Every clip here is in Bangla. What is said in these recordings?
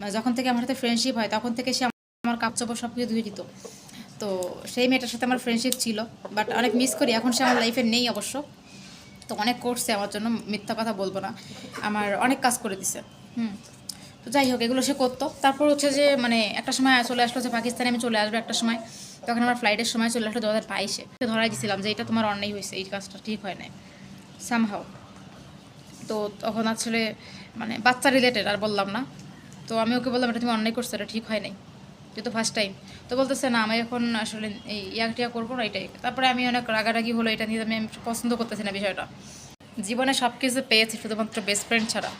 মানে যখন থেকে আমার সাথে ফ্রেন্ডশিপ হয়, তখন থেকে সে আমার কাপ চাপড় সব কিছু ধুয়ে দিত। তো সেই মেয়েটার সাথে আমার ফ্রেন্ডশিপ ছিল বাট অনেক মিস করি। এখন সে আমার লাইফে নেই অবশ্য। তো অনেক করছে আমার জন্য, মিথ্যা কথা বলব না। আমার অনেক কাজ করে দিছে। হুম। তো যাই হোক, এগুলো সে করতো। তারপর হচ্ছে যে মানে একটা সময় চলে আসলো যে পাকিস্তানে আমি চলে আসব একটা সময়। তখন আমার ফ্লাইটের সময় চলে আসলো দু হাজার বাইশে ধরাই দিয়েছিলাম যে এটা তোমার অন্যায় হয়েছে, এই কাজটা ঠিক হয় নাই। সামহাও তো তখন আসলে মানে বাচ্চা রিলেটেড আর বললাম না। তো আমি ওকে বললাম, এটা তুমি অন্যায় করছ, এটা ঠিক হয় নাই। যেহেতু ফার্স্ট টাইম তো বলতেছে, না, আমি এখন আসলে এই ইয়াক টিয়া করব না, এটাই। তারপরে আমি অনেক রাগারাগি হলো, এটা নিয়ে আমি পছন্দ করতেছি না বিষয়টা। জীবনে সব কিছু পেয়েছি, শুধুমাত্র বেস্ট ফ্রেন্ড ছাড়া।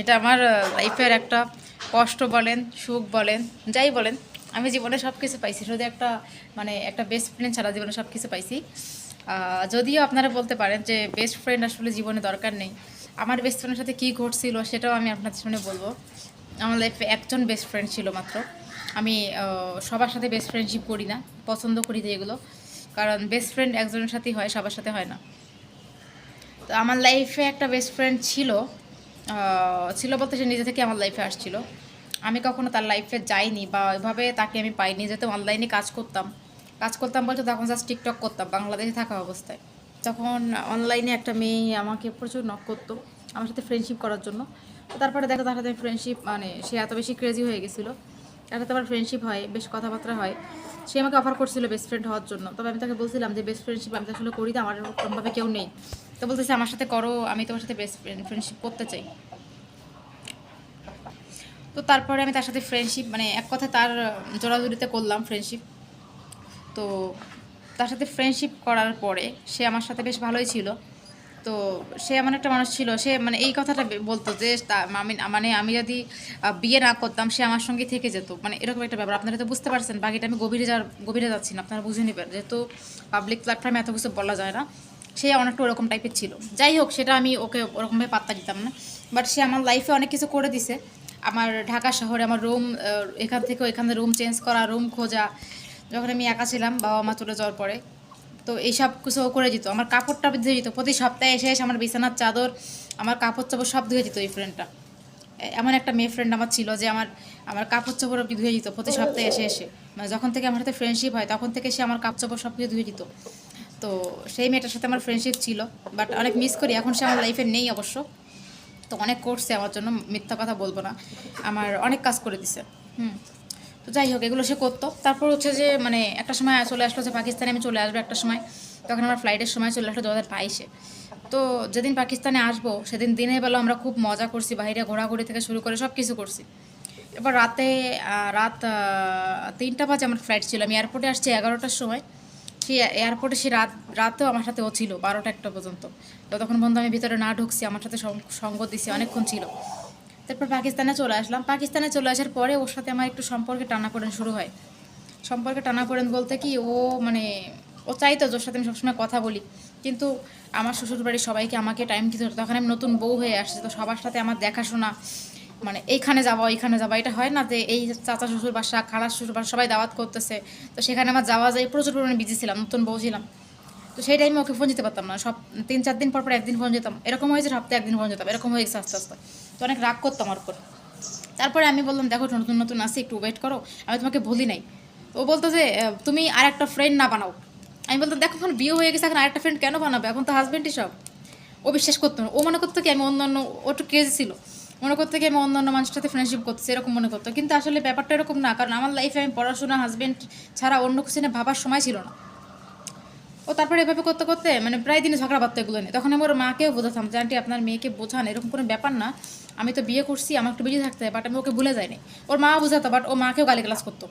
এটা আমার লাইফের একটা কষ্ট বলেন, সুখ বলেন, যাই বলেন, আমি জীবনে সব কিছু পাইছি। শুধু একটা মানে একটা বেস্ট ফ্রেন্ড ছাড়া জীবনে সব কিছু পাইছি যদিও আপনারা বলতে পারেন যে বেস্ট ফ্রেন্ড আসলে জীবনে দরকার নেই। আমার বেস্ট ফ্রেন্ডের সাথে কী ঘটছিল সেটাও আমি আপনাদের সামনে বলব। আমার লাইফে একজন বেস্ট ফ্রেন্ড ছিল মাত্র। আমি সবার সাথে বেস্ট ফ্রেন্ডশিপ করি না, পছন্দ করি যে এগুলো। কারণ বেস্ট ফ্রেন্ড একজনের সাথেই হয়, সবার সাথে হয় না। তো আমার লাইফে একটা বেস্ট ফ্রেন্ড ছিল ছিল বলতে সে নিজে থেকে আমার লাইফে আসছিল। আমি কখনো তার লাইফে যাইনি বা ওইভাবে তাকে আমি পাইনি, যেহেতু অনলাইনে কাজ করতাম। কাজ করতাম বলতে তখন জাস্ট টিকটক করতাম, বাংলাদেশে থাকা অবস্থায়। তখন অনলাইনে একটা মেয়ে আমাকে প্রচুর নক করতো, আমার সাথে ফ্রেন্ডশিপ করার জন্য। তারপরে দেখো তার সাথে ফ্রেন্ডশিপ মানে সে এত বেশি ক্রেজি হয়ে গেছিল। তার সাথে আমার ফ্রেন্ডশিপ হয়, বেশ কথাবার্তা হয়। সে আমাকে অফার করছিল বেস্ট ফ্রেন্ড হওয়ার জন্য। তবে আমি তাকে বলছিলাম যে বেস্ট ফ্রেন্ডশিপ আমি তো আসলে করি না, আমার এরকমভাবে কেউ নেই। তো বলতেছে, আমার সাথে করো, আমি তোমার সাথে বেস্ট ফ্রেন্ড ফ্রেন্ডশিপ করতে চাই। তো তারপরে আমি তার সাথে ফ্রেন্ডশিপ মানে এক কথায় তার জোড়াজুড়িতে করলাম ফ্রেন্ডশিপ তো তার সাথে ফ্রেন্ডশিপ করার পরে সে আমার সাথে বেশ ভালোই ছিল। তো সে এমন একটা মানুষ ছিল, সে মানে এই কথাটা বলতো যে আমি মানে আমি যদি বিয়ে না করতাম সে আমার সঙ্গে থেকে যেত। মানে এরকম একটা ব্যাপার। আপনারা তো বুঝতে পারছেন, বাকিটা আমি গভীরে যাওয়ার, গভীরে যাচ্ছি না, আপনারা বুঝে নেবেন। যেহেতু পাবলিক প্ল্যাটফর্মে এত কিছু বলা যায় না, সে অনেকটা ওরকম টাইপের ছিল। যাই হোক, সেটা আমি ওকে ওরকমভাবে পাত্তা দিতাম না। বাট সে আমার লাইফে অনেক কিছু করে দিছে। আমার ঢাকা শহরে আমার রুম এখান থেকে ওইখানে রুম চেঞ্জ করা রুম খোঁজা। যখন আমি একা ছিলাম বাবা মা চলে যাওয়ার পরে তো এইসব কিছু করে দিত। আমার কাপড়টা ধুয়ে দিত প্রতি সপ্তাহে এসে এসে আমার বিছানার চাদর, আমার কাপড় চাপড় সব ধুয়ে দিত এই ফ্রেন্ডটা এমন একটা মেয়ে ফ্রেন্ড আমার ছিল যে আমার আমার কাপড় চোপড় ধুয়ে দিত প্রতি সপ্তাহে এসে এসে। মানে যখন থেকে আমার সাথে ফ্রেন্ডশিপ হয়, তখন থেকে সে আমার কাপড় চোপড় সব কিছু ধুয়ে দিত। তো সেই মেয়েটার সাথে আমার ফ্রেন্ডশিপ ছিল। বাট অনেক মিস করি। এখন সে আমার লাইফে নেই অবশ্য। তো অনেক করছে আমার জন্য। মিথ্যা কথা বলব না। আমার অনেক কাজ করে দিছে। হুম। তো যাই হোক, এগুলো সে করতো। তারপর হচ্ছে যে মানে একটা সময় চলে আসলো যে পাকিস্তানে আমি চলে আসব একটা সময়। তখন আমার ফ্লাইটের সময় চলে আসলো দু হাজার তো যেদিন পাকিস্তানে আসব, সেদিন দিনের বেলা আমরা খুব মজা করছি, বাইরে ঘোরাঘুরি থেকে শুরু করে সব কিছু করছি। এবার রাতে রাত তিনটা বাজে আমার ফ্লাইট ছিল। আমি এয়ারপোর্টে আসছি এগারোটার সময়। সেই এয়ারপোর্টে সে রাত, রাতেও আমার সাথে ও ছিল, বারোটা একটা পর্যন্ত। ততক্ষণ বন্ধু আমি ভিতরে না ঢুকছি, আমার সাথে সঙ্গ দিছি, অনেকক্ষণ ছিল। তারপর পাকিস্তানে চলে আসলাম। পাকিস্তানে চলে আসার পরে ওর সাথে আমার একটু সম্পর্কে টানাপোড়েন শুরু হয়। সম্পর্কে টানাপোড়েন বলতে কি, ও মানে ও চাইতো ওর সাথে আমি সবসময় কথা বলি। কিন্তু আমার শ্বশুরবাড়ির সবাইকে আমাকে টাইম দিতে হতো। তখন আমি নতুন বউ হয়ে আসছি, তো সবার সাথে আমার দেখাশোনা মানে এইখানে যাওয়া ওইখানে যাওয়া এটা হয় না যে এই চাচা শ্বশুর বাসা খালা শ্বশুর বাসা সবাই দাওয়াত করতেছে। তো সেখানে আমার যাওয়া যায়, প্রচুর পরিমাণে বিজি ছিলাম, নতুন বউ ছিলাম। তো সেই টাইমে ওকে ফোন দিতে পারতাম না। সব তিন, চার দিন পর পর একদিন ফোন যেতাম এরকম হয়েছে সপ্তাহে একদিন ফোন যেতাম এরকম হয়ে গেছে আস্তে আস্তে। তো অনেক রাগ করতাম আমার উপর। তারপরে আমি বললাম, দেখো নতুন নতুন আসি, একটু ওয়েট করো। আমি তোমাকে বলি নাই। ও বলতো যে তুমি আর একটা ফ্রেন্ড না বানাও। আমি বলতাম, দেখো, এখন বিয়ে হয়ে গেছে, এখন আরেকটা ফ্রেন্ড কেন বানাবে? এখন তো হাজব্যান্ডই সব। ও বিশ্বাস করতো না। ও মনে করতো কি, আমি অন্য অন্য ও একটু ক্রেজি ছিল। মনে করতো কি, আমি অন্য অন্য মানুষের সাথে ফ্রেন্ডশিপ করতেছি, এরকম মনে করতো। কিন্তু আসলে ব্যাপারটা এরকম না। কারণ আমার লাইফে আমি পড়াশোনা হাজব্যান্ড ছাড়া অন্য কিছু নিয়ে ভাবার সময় ছিল না। তারপরে এভাবে করতে করতে মানে প্রায় দিনে ঝগড়া বার্তা এগুলো নিয়ে। তখন আমি ওর মাকেও বোঝাতাম যে, আন্টি, আপনার মেয়েকে বোঝান, এরকম কোনো ব্যাপার না। আমি তো বিয়ে করছি, আমার একটু বেশি থাকতে বাট আমি ওকে ভুলে যাইনি। ওর মা বোঝাতো বাট ও মাকেও গালি ক্লাস করতো।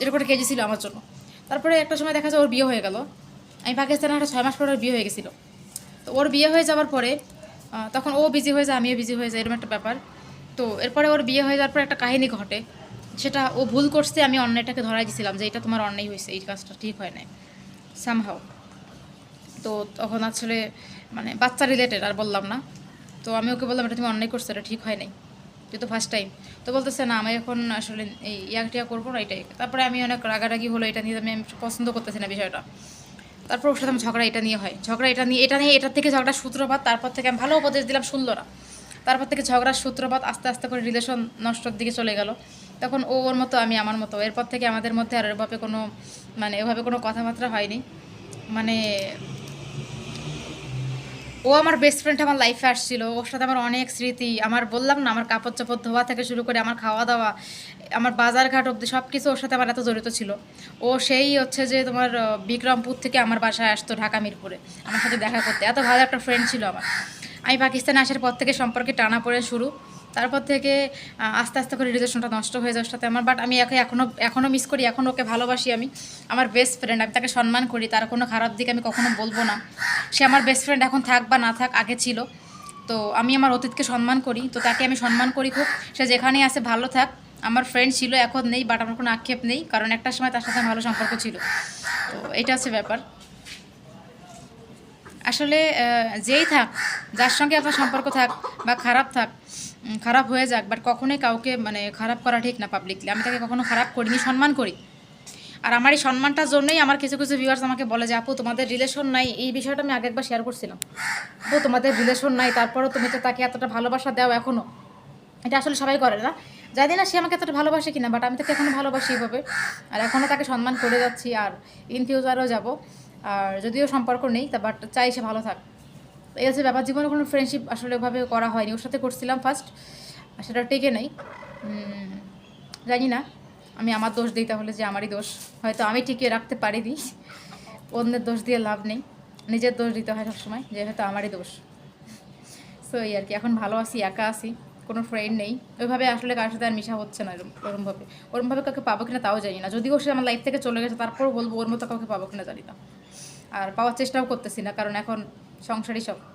এরকম একটা কেজি ছিল আমার জন্য। তারপরে একটা সময় দেখা যায় ওর বিয়ে হয়ে গেল। আমি পাকিস্তানে একটা ছয় মাস পরে ওর বিয়ে হয়ে গেছিল। তো ওর বিয়ে হয়ে যাওয়ার পরে তখন ও বিজি হয়ে যায়, আমিও বিজি হয়ে যাই, এরকম একটা ব্যাপার। তো এরপরে ওর বিয়ে হয়ে যাওয়ার পর একটা কাহিনী ঘটে। সেটা ও ভুল করছে, আমি অন্যায়টাকে ধরাই দিয়েছিলাম যে, এটা তোমার অন্যায় হয়েছে, এই কাজটা ঠিক হয় নাই। সামহাও তো তখন আসলে মানে বাচ্চা রিলেটেড আর বললাম না। তো আমি ওকে বললাম, এটা তুমি অন্যায় করছ, এটা ঠিক হয় নাই। যেহেতু ফার্স্ট টাইম তো বলতেছে, না, আমি এখন আসলে এই ইয়াক টিয়া করব না, এটাই। তারপরে আমি অনেক রাগারাগি হলো, এটা নিয়ে আমি আমি পছন্দ করতেছি না বিষয়টা। তারপর ওর সাথে আমার ঝগড়া এটা নিয়ে হয়। ঝগড়া এটা নিয়ে এটা নিয়ে, এটার থেকে ঝগড়া সূত্রপাত, তারপর থেকে আমি ভালো উপদেশ দিলাম, শুনলো না। তারপর থেকে ঝগড়ার সূত্রপাত আস্তে আস্তে করে রিলেশন নষ্টর দিকে চলে গেল। তখন ও ওর মতো, আমি আমার মতো। এরপর থেকে আমাদের মধ্যে আর এভাবে কোনো মানে এভাবে কোনো কথাবার্তা হয়নি। মানে ও আমার বেস্ট ফ্রেন্ড আমার লাইফে আসছিল, ওর সাথে আমার অনেক স্মৃতি, আমার বললাম না, আমার কাপড় চাপড় ধোয়া থেকে শুরু করে আমার খাওয়া দাওয়া, আমার বাজারঘাট অব্দি সব কিছু ওর সাথে আমার এত জড়িত ছিল। ও সেই হচ্ছে যে তোমার বিক্রমপুর থেকে আমার বাসায় আসতো ঢাকা মিরপুরে, আমার সাথে দেখা করতে। এত ভালো একটা ফ্রেন্ড ছিল আমার। আমি পাকিস্তানে আসার পর থেকে সম্পর্কে টানা পড়ে শুরু। তারপর থেকে আস্তে আস্তে করে রিলেশনটা নষ্ট হয়ে যাওয়ার সাথে আমার বাট আমি একে এখনও এখনও মিস করি, এখন ওকে ভালোবাসি আমি। আমার বেস্ট ফ্রেন্ড আমি তাকে সম্মান করি, তার কোনো খারাপ দিক আমি কখনো বলব না। সে আমার বেস্ট ফ্রেন্ড এখন থাক বা না থাক, আগে ছিল। তো আমি আমার অতীতকে সম্মান করি, তো তাকে আমি সম্মান করি খুব। সে যেখানেই আছে ভালো থাক। আমার ফ্রেন্ড ছিল, এখন নেই বাট আমার কোনো আক্ষেপ নেই, কারণ একটা সময় তার সাথে ভালো সম্পর্ক ছিল। তো এটা হচ্ছে ব্যাপার। আসলে যেই থাক, যার সঙ্গে আপনার সম্পর্ক থাক বা খারাপ থাক খারাপ হয়ে যাক বাট কখনোই কাউকে মানে খারাপ করা ঠিক না পাবলিকলি আমি তাকে কখনো খারাপ করিনি, সম্মান করি। আর আমার এই সম্মানটার জন্যই আমার কিছু কিছু ভিউয়ার্স আমাকে বলে যে, আপু, তোমাদের রিলেশন নাই। এই বিষয়টা আমি আগে একবার শেয়ার করছিলাম। আপু, তোমাদের রিলেশন নাই, তারপরও তুমি তো তাকে এতটা ভালোবাসা দাও এখনও এটা আসলে সবাই করে না। জানি না সে আমাকে এতটা ভালোবাসে কিনা বাট আমি তাকে এখনও ভালোবাসি এইভাবে আর এখনও তাকে সম্মান করে যাচ্ছি, আর ইন ফিউচারও যাব। আর যদিও সম্পর্ক নেই, তা বাট চাই সে ভালো থাক। এই হচ্ছে ব্যাপার, জীবনে কোনো ফ্রেন্ডশিপ আসলে ওভাবে করা হয়নি। ওর সাথে করছিলাম ফার্স্ট সেটা টেকে নেই। জানি না, আমি আমার দোষ দিই তাহলে যে আমারই দোষ। হয়তো আমি টিকিয়ে রাখতে পারিনি, অন্যের দোষ দিয়ে লাভ নেই। নিজের দোষ দিতে হয় সবসময়, যে হয়তো আমারই দোষ। সো এই আর কি, এখন ভালো আছি, একা আছি, কোনো ফ্রেন্ড নেই। ওইভাবে আসলে কার সাথে আর মিশা হচ্ছে না ওরমভাবে। ওরমভাবে কাউকে পাবো কিনা তাও জানি না। যদিও সে আমার লাইফ থেকে চলে গেছে, তারপরও বলব, ওর মতো কাউকে পাবো কিনা জানি না। আর পাওয়ার চেষ্টাও করতেছি না, কারণ এখন সংসারই সব।